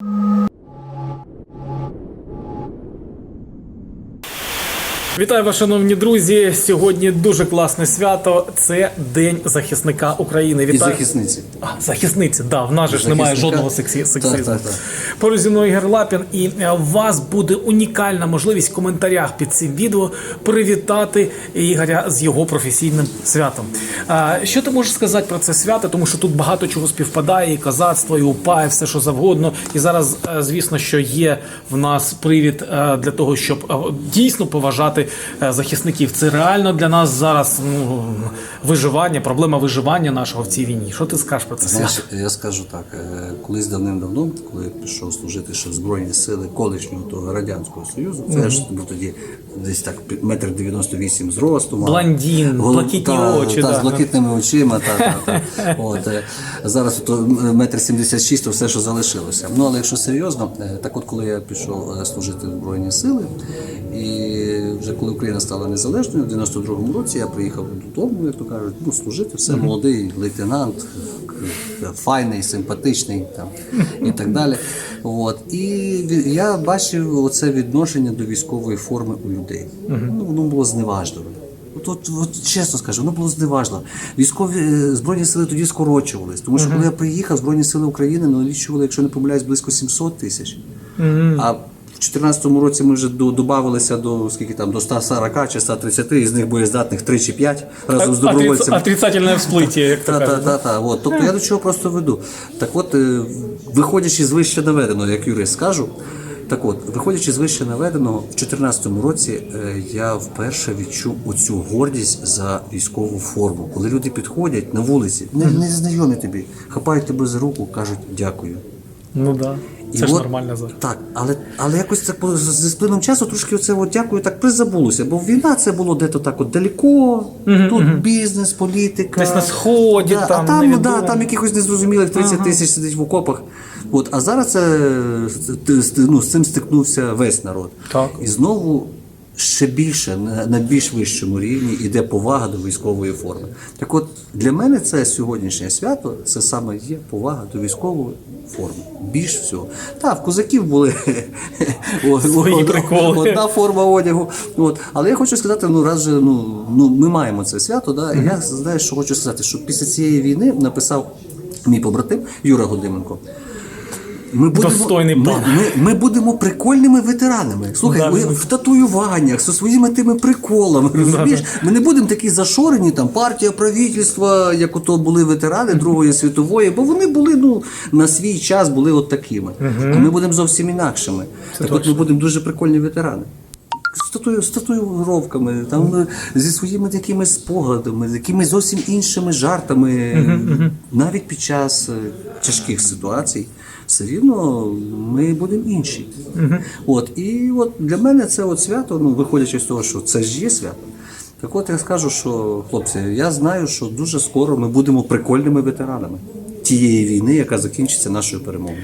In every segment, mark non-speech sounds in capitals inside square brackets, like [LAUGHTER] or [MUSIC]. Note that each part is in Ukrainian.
you Вітаю вас, шановні друзі. Сьогодні дуже класне свято. Це День захисника України. І Вітаю захисниці. А, захисниці. Да, в нас же ж немає жодного сексі... сексизму. Так. Поруч зі мною Ігор Лапін, і е, у вас буде унікальна можливість в коментарях під цим відео привітати Ігоря з його професійним святом. А, що ти можеш сказати про це свято? Тому що тут багато чого співпадає, і козацтво, і упа, і все що завгодно. І зараз, е, звісно, що є в нас привід е, для того, щоб дійсно поважати захисників. Це реально для нас зараз ну, виживання, проблема виживання нашого в цій війні. Що ти скажеш про це? Знаєш, я скажу так, е, колись давним-давно, коли я пішов служити ще в Збройні сили колишнього того Радянського Союзу, це я ж був тоді десь так метр 98 зросту. Блондін, Гол- блакитні та, очі, Та, да. з блакитними очима, та, та, та. От, е, зараз то метр 76, то все, що залишилося. Ну, але якщо серйозно, е, так от коли я пішов е, служити в Збройні сили, і вже коли Україна стала незалежною, в 92-му році я приїхав додому, як то кажуть, ну, служити, все, молодий лейтенант, файний, симпатичний там, і так далі. От. І я бачив оце відношення до військової форми у людей. Ну, воно було зневажливе. От, от, от чесно скажу, воно було зневажливо. Військові е, збройні сили тоді скорочувались. Тому що коли я приїхав, Збройні сили України налічували, якщо не помиляюсь, близько 700 тисяч. А в 2014 році ми вже до- додавалися до скільки там до 140 чи 130, із них боєздатних 3 чи 5 разом з добровольцями. Отрицательне всплиття, як то Та, та, та, та. От. Тобто я до чого просто веду. Так от, е, виходячи з вище наведеного, як юрист скажу, так от, виходячи з вище наведеного, в 2014 році е, я вперше відчув оцю гордість за військову форму. Коли люди підходять на вулиці, не, не знайомі тобі, хапають тебе за руку, кажуть дякую. Ну да. Це от, ж нормально зараз. Так, але, але якось це з- сплином часу трошки оце от дякую так призабулося, бо війна це було де-то так от далеко, тут бізнес, бізнес-політика. Десь на сході, да, там, а там, невідомо. да, там якихось незрозумілих 30 тисяч сидить в окопах. От, а зараз це, ну, з цим стикнувся весь народ. Так. І знову ще більше, на, більш вищому рівні йде повага до військової форми. Так от, для мене це сьогоднішнє свято, це саме є повага до військової форми. Більш всього. Так, в козаків були [LAUGHS] одна форма одягу. От. Але я хочу сказати, ну раз же ну, ну, ми маємо це свято, да, я знаю, що хочу сказати, що після цієї війни написав мій побратим Юра Годименко. Ми будемо, Достойний ми, пан. ми, ми будемо прикольними ветеранами. Слухай, Да, ми ми- в татуюваннях зі своїми тими приколами. Розумієш? Ми не будемо такі зашорені, там партія, правительства, як ото були ветерани Другої світової, бо вони були ну на свій час були от такими. А ми будемо зовсім інакшими. так от ми будемо дуже прикольні ветерани. З татую- з татуїровками, там зі своїми якимись спогадами, з якимись зовсім іншими жартами, навіть під час е, тяжких ситуацій, все рівно ми будемо інші. От, і от для мене це от свято, ну виходячи з того, що це ж є свято. Так от я скажу, що хлопці, я знаю, що дуже скоро ми будемо прикольними ветеранами тієї війни, яка закінчиться нашою перемогою.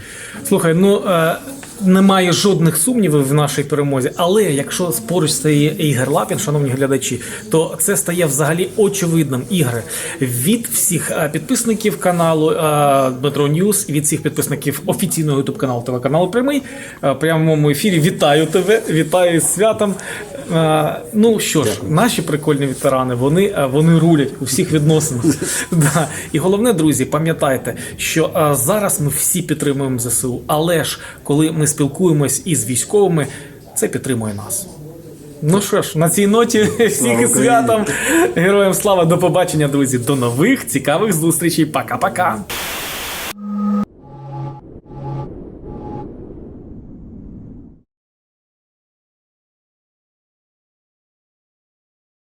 Слухай, ну е, немає жодних сумнівів в нашій перемозі, але якщо поруч стає Ігор Лапін, шановні глядачі, то це стає взагалі очевидним. ігри від всіх е, підписників каналу е, Дмитро Ньюс, від всіх підписників офіційного ютуб каналу телеканалу Прямий е, прямому ефірі. Вітаю тебе, вітаю з святом. Е, ну що ж, наші прикольні ветерани, вони, е, вони рулять у всіх відносинах. [LAUGHS] да. І головне, друзі, пам'ятайте, що е, зараз ми всі підтримуємо ЗСУ, але ж коли ми спілкуємось із військовими, це підтримує нас. Ну що ж, на цій ноті [LAUGHS] всіх Слава святом. Героям слава, до побачення, друзі. До нових цікавих зустрічей. Пока-пока.